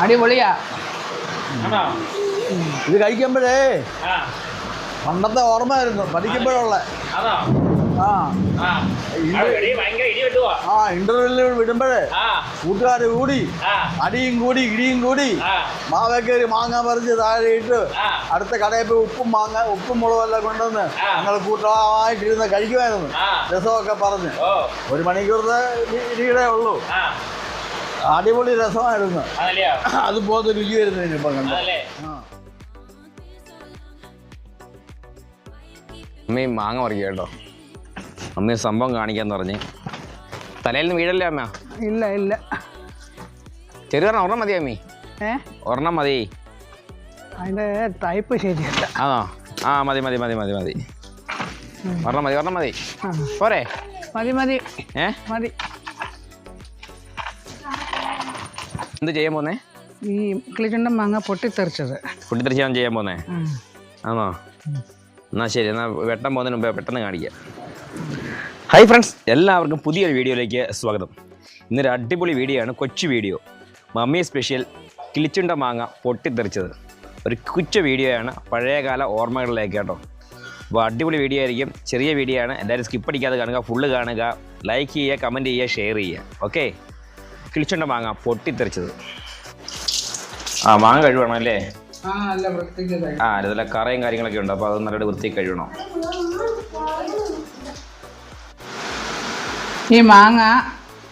അടിപൊളിയാ. ഇത് കഴിക്കുമ്പോഴേ ആ. പണ്ടത്തെ ഓർമ്മയായിരുന്നു പഠിക്കുമ്പോഴുള്ള ആ. ഇന്റർവെല്ലിൽ വിടുമ്പോഴേ ആ. കൂട്ടുകാർ കൂടി അടിയും കൂടി ഇടിയും കൂടി മാവേക്കേരി മാങ്ങ പറിച്ച് താഴെയിട്ട് അടുത്ത കടയിൽ പോയി ഉപ്പും മാങ്ങ ഉപ്പും മുളകും എല്ലാം കൊണ്ടുവന്ന്. ഞങ്ങൾ കൂട്ടമായിട്ടിരുന്ന് കഴിക്കുമായിരുന്നു. രസമൊക്കെ പറഞ്ഞ്. ഒരു മണിക്കൂറത്തെ ഇ- ഇടിയുടെ ഉള്ളൂ. അടിപൊളി രസമായിരുന്നു. അതുപോലത്തെ രുചി വരുന്നതിന് ഇപ്പം കണ്ടു? അമ്മയും മാങ്ങ പറിക്കുക കേട്ടോ. അമ്മ സംഭവം കാണിക്കാന്ന് പറഞ്ഞ്. തലയിൽ നിന്ന് വീഴല്ലേ അമ്മ? ഇല്ല ഇല്ല. ചെറുപറഞ്ഞ ഒരെണ്ണം മതി അമ്മി. ഏ? ഒരെണ്ണം മതി. അതിന്റെ ടൈപ്പ് ശരിയല്ല. ആണോ? ആ മതി മതി മതി മതി മതി. ഒരെണ്ണം മതി ഒരെണ്ണം മതി. പോരെ. മതി മതി. ഏ? മതി. എന്ത് ചെയ്യാൻ പോന്നേ? ഈ കിളിച്ചുണ്ടൻ മാങ്ങ പൊട്ടിത്തെറിച്ചത്. പൊട്ടിത്തെറിച്ചാണ് ചെയ്യാൻ പോന്നേ. ആണോ? എന്നാ ശരി എന്നാ വെട്ടം പോകുന്നതിന് മുമ്പേ പെട്ടെന്ന് കാണിക്കാം. ഹായ് ഫ്രണ്ട്സ് എല്ലാവർക്കും പുതിയൊരു വീഡിയോയിലേക്ക് സ്വാഗതം. ഇന്നൊരു അടിപൊളി വീഡിയോ ആണ് കൊച്ചു വീഡിയോ മമ്മി സ്പെഷ്യൽ കിളിച്ചുണ്ട മാങ്ങ പൊട്ടിത്തെറിച്ചത്. ഒരു കുച്ച വീഡിയോ ആണ് പഴയകാല ഓർമ്മകളിലേക്ക് കേട്ടോ. അപ്പോൾ അടിപൊളി വീഡിയോ ആയിരിക്കും ചെറിയ വീഡിയോ ആണ്. എല്ലാവരും സ്കിപ്പ് അടിക്കാതെ കാണുക ഫുള്ള് കാണുക. ലൈക്ക് ചെയ്യുക കമന്റ് ചെയ്യുക ഷെയർ ചെയ്യുക. ഓക്കെ കിളിച്ചുണ്ട മാങ്ങ പൊട്ടിത്തെറിച്ചത്. ആ മാങ്ങ കഴിവണം അല്ലേ? ആ അല്ല കറയും കാര്യങ്ങളൊക്കെ ഉണ്ട്. അപ്പോൾ അത് നല്ലൊരു വൃത്തി കഴിയണം ഈ മാങ്ങ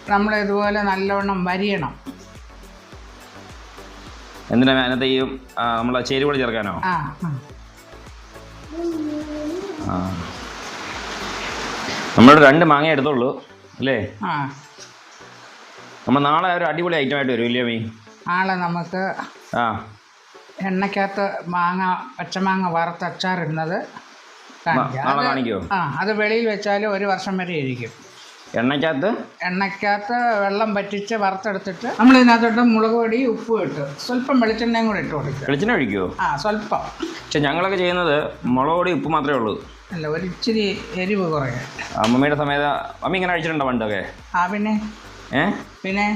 നമ്മൾ ഇതുപോലെ നല്ലവണ്ണം വരിയണം. എന്തിനാ അതിനകത്ത് ഈ നമ്മളെ ചേരുവടി ചേർക്കാനോ? ആ ആ. ആ. രണ്ട് മാങ്ങ എടുത്തോളൂ അല്ലേ? ആ. നമ്മൾ നാളെ ഒരു അടിപൊളി ഐറ്റം ആയിട്ട് വരും ഇല്ലേ മീ? നാളെ നമുക്ക് ആ. എണ്ണയ്ക്കകത്ത് മാങ്ങ പച്ചമാങ്ങ വറുത്തച്ചാറിടുന്നത് നാളെ കാണിക്കുമോ ആ അത് വെളിയിൽ വെച്ചാൽ ഒരു വർഷം വരെ ഇരിക്കും. എണ്ണയ്ക്കകത്ത്? എണ്ണയ്ക്കകത്ത് വെള്ളം വറ്റിച്ച് വറുത്തെടുത്തിട്ട് നമ്മൾ ഇതിനകത്തോട്ട് മുളക് പൊടി ഉപ്പ് ഇട്ട് സ്വല്പം വെളിച്ചെണ്ണയും കൂടെ ഇട്ട് കൊടുക്കുക. വെളിച്ചെണ്ണ ഒഴിക്കുമോ ആ സ്വല്പം. പക്ഷെ ഞങ്ങളൊക്കെ ചെയ്യുന്നത് മുളക് പൊടി ഉപ്പ് മാത്രമേ ഉള്ളൂ. അല്ല ഒരു ഇച്ചിരി എരിവ് കുറയാ. അമ്മമ്മയുടെ സമയത്ത് അമ്മ ഇങ്ങനെ അഴിച്ചിട്ടുണ്ടോ പണ്ടൊക്കെ? ആ പിന്നെ? ഏ? പിന്നെ?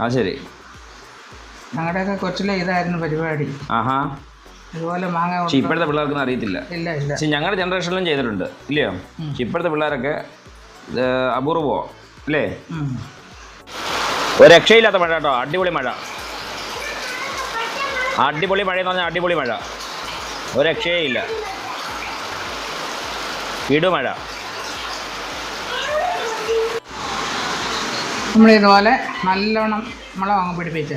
ആ ശരി. ഞങ്ങളുടെയൊക്കെ കൊച്ചിലെ ഇതായിരുന്നു പരിപാടി. ആഹാ. ഇതുപോലെ മാങ്ങ ഇപ്പോഴത്തെ പിള്ളേർക്കൊന്നും അറിയത്തില്ല. ഇല്ല ഇല്ല. പക്ഷെ ഞങ്ങളുടെ ജനറേഷനിലും ചെയ്തിട്ടുണ്ട്. ഇല്ലയോ? ഇപ്പോഴത്തെ പിള്ളേരൊക്കെ ഇത് അപൂർവമോ അല്ലേ? ഒരു രക്ഷയില്ലാത്ത മഴ കേട്ടോ. അടിപൊളി മഴ. അടിപൊളി മഴ എന്ന് പറഞ്ഞാൽ അടിപൊളി മഴ. ഒരു രക്ഷയില്ല ഇടുമഴ. നമ്മളിതുപോലെ നല്ലോണം മുളക് അങ്ങ് പിടിപ്പിച്ച്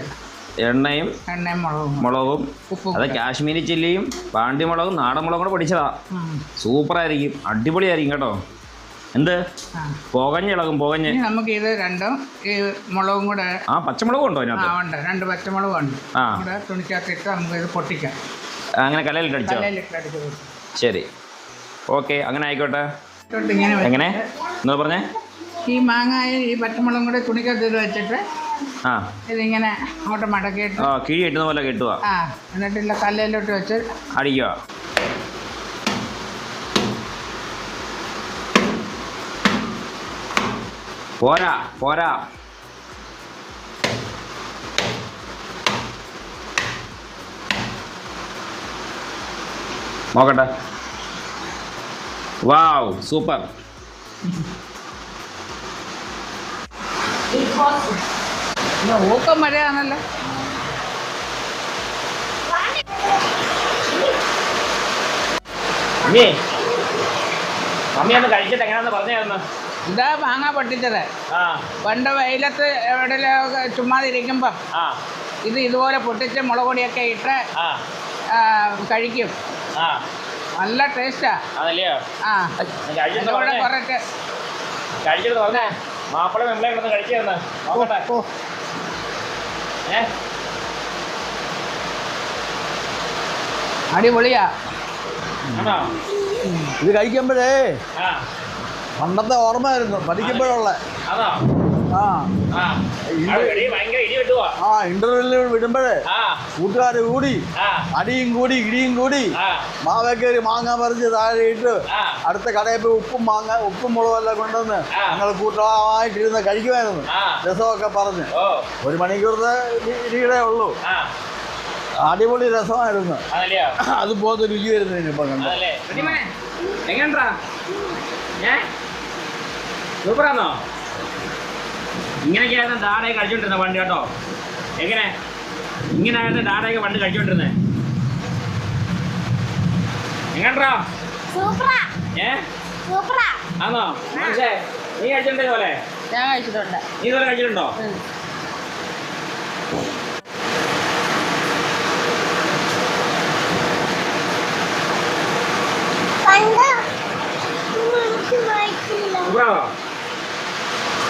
എണ്ണയും എണ്ണയും മുളകും മുളകും അത് കാശ്മീരി ചില്ലിയും പാണ്ടി മുളകും നാടൻ മുളകും കൂടെ പൊടിച്ചതാ. സൂപ്പറായിരിക്കും. അടിപൊളിയായിരിക്കും കേട്ടോ. എന്ത്? പുകഞ്ഞ് ഇളകും പുകഞ്ഞ്. നമുക്ക് ഇത് രണ്ടും ഈ മുളകും കൂടെ ആ പച്ചമുളകും ഉണ്ടോ ആ അതിനകത്ത് ഉണ്ട്. രണ്ട് പച്ചമുളകും ഉണ്ട്. ആ. കൂടെ തുണിക്കകത്തിട്ട് നമുക്ക് ഇത് പൊട്ടിക്കാം. അങ്ങനെ കലയിലിട്ട് അടിച്ചോ ശരി. ഓക്കെ അങ്ങനെ ആയിക്കോട്ടെ. ഇട്ടിട്ട് ഇങ്ങനെ എങ്ങനെ? എന്താ പറഞ്ഞേ? ഈ മാങ്ങായ ഈ പച്ചമുളകും കൂടെ തുണിക്കകത്ത് വെച്ചിട്ട് ആ. ഇതിങ്ങനെ അങ്ങോട്ട് മടക്കിയിട്ട് ആ കിഴി കിട്ടുന്ന പോലെ കിട്ടുക ആ എന്നിട്ടില്ല കല്ലിലോട്ട് വെച്ച് അടിക്കുക പോരാ പോരാ. നോക്കട്ടെ. Wow super. മഴയാണല്ലോ. മമ്മി മമ്മി ഒന്ന് കഴിച്ചിട്ട് എങ്ങനെയാന്ന് പറഞ്ഞായിരുന്നു ഇതാ മാങ്ങ പൊട്ടിച്ചത്. പണ്ട് വെയിലത്ത് എവിടെയൊക്കെ ചുമ്മാതിരിക്കുമ്പം ആ. ഇത് ഇതുപോലെ പൊട്ടിച്ച് മുളക് പൊടിയൊക്കെ ഇട്ട് കഴിക്കും. നല്ല ടേസ്റ്റാ. ആ. കഴിച്ചിട്ട് പറഞ്ഞേ. കുറച്ച്. കഴിച്ചിട്ട് പറഞ്ഞേ. മാപ്പിള മെമ്പളെ കിടന്ന് കഴിക്കാന്ന് നോക്കട്ടെ. ഏ? അടിപൊളിയാ. ആണോ? ഇത് കഴിക്കുമ്പോഴേ പണ്ടത്തെ ഓർമ്മയായിരുന്നു പഠിക്കുമ്പോഴുള്ള. ആ. ആ. ഇന്റർവെല്ലിൽ വിടുമ്പോഴേ കൂട്ടുകാർ കൂടി അടിയും കൂടി ഇടിയും കൂടി മാവേക്കേറി മാങ്ങ പറിച്ച് താഴെ ഇട്ട് അടുത്ത കടയിൽ പോയി ഉപ്പും മാങ്ങ ഉപ്പും മുളകും എല്ലാം കൊണ്ടുവന്ന്. ഞങ്ങൾ കൂട്ടമായിട്ടിരുന്ന് കഴിക്കുമായിരുന്നു. രസമൊക്കെ പറഞ്ഞ്. ഒരു മണിക്കൂറത്തെ ഇ- ഉള്ളൂ. അടിപൊളി രസമായിരുന്നു. അതല്ലയോ അതുപോലത്തെ രുചി വരുന്നതിന് ഇപ്പൊ കണ്ടു? സൂപ്പറാന്നോ? ഇങ്ങനെയൊക്കെയായിരുന്നു ഡാഡയെ കഴിച്ചോണ്ടിരുന്നത് പണ്ട് കേട്ടോ. എങ്ങനെ? ഇങ്ങനെയായിരുന്നു ഡാഡയൊക്കെ പണ്ട് കഴിച്ചോണ്ടിരുന്നത് എങ്ങനെടാ സൂപ്പറാ. ഏ? ആന്നോ? നീ കഴിച്ചിട്ടുണ്ടേ പോലെ? ഞാൻ കഴിച്ചിട്ടുണ്ട് നീ ഇതുപോലെ കഴിച്ചിട്ടുണ്ടോ പണ്ട് എനിക്ക് വായിച്ചില്ല സൂപ്പറാണോ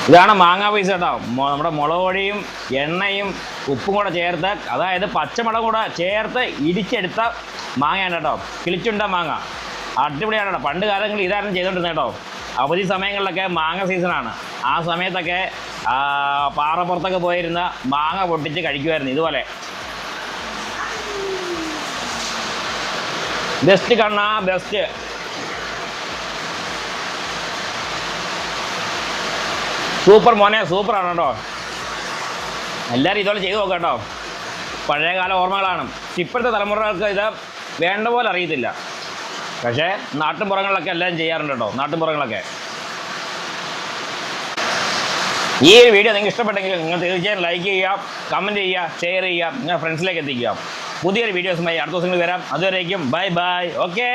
ഇതാണ് മാങ്ങാ പൈസ കേട്ടോ. നമ്മുടെ മുളക് പൊടിയും എണ്ണയും ഉപ്പും കൂടെ ചേർത്ത് അതായത് പച്ചമുളക് കൂടെ ചേർത്ത് ഇടിച്ചെടുത്ത മാങ്ങയാണ് കേട്ടോ. കിളിച്ചുണ്ട മാങ്ങ. അടിപൊളിയാണ് കേട്ടോ പണ്ട് കാലങ്ങളിൽ ഇതായിരുന്നു ചെയ്തുകൊണ്ടിരുന്നത് കേട്ടോ. അവധി സമയങ്ങളിലൊക്കെ മാങ്ങ സീസണാണ് ആ സമയത്തൊക്കെ പാറപ്പുറത്തൊക്കെ പോയിരുന്ന മാങ്ങ പൊട്ടിച്ച് കഴിക്കുമായിരുന്നു ഇതുപോലെ. ബെസ്റ്റ് കണ്ണ ബെസ്റ്റ് സൂപ്പർ മോനെ സൂപ്പറാണ്? കേട്ടോ എല്ലാവരും ഇതുപോലെ ചെയ്തു നോക്കാം കേട്ടോ. പഴയകാല ഓർമ്മകളാണ്. ഇപ്പോഴത്തെ തലമുറകൾക്ക് ഇത് വേണ്ട പോലെ അറിയത്തില്ല. പക്ഷേ നാട്ടുപുറങ്ങളിലൊക്കെ എല്ലാം ചെയ്യാറുണ്ട് കേട്ടോ. നാട്ടുപുറങ്ങളൊക്കെ ഈ ഒരു വീഡിയോ നിങ്ങൾക്ക് ഇഷ്ടപ്പെട്ടെങ്കിൽ നിങ്ങൾ തീർച്ചയായും ലൈക്ക് ചെയ്യാം കമന്റ് ചെയ്യുക ഷെയർ ചെയ്യുക നിങ്ങളുടെ ഫ്രണ്ട്സിലേക്ക് എത്തിക്കുക. പുതിയൊരു വീഡിയോസുമായി അടുത്ത ദിവസങ്ങളിൽ വരാം. അതുവരേക്കും ബൈ ബൈ ഓക്കെ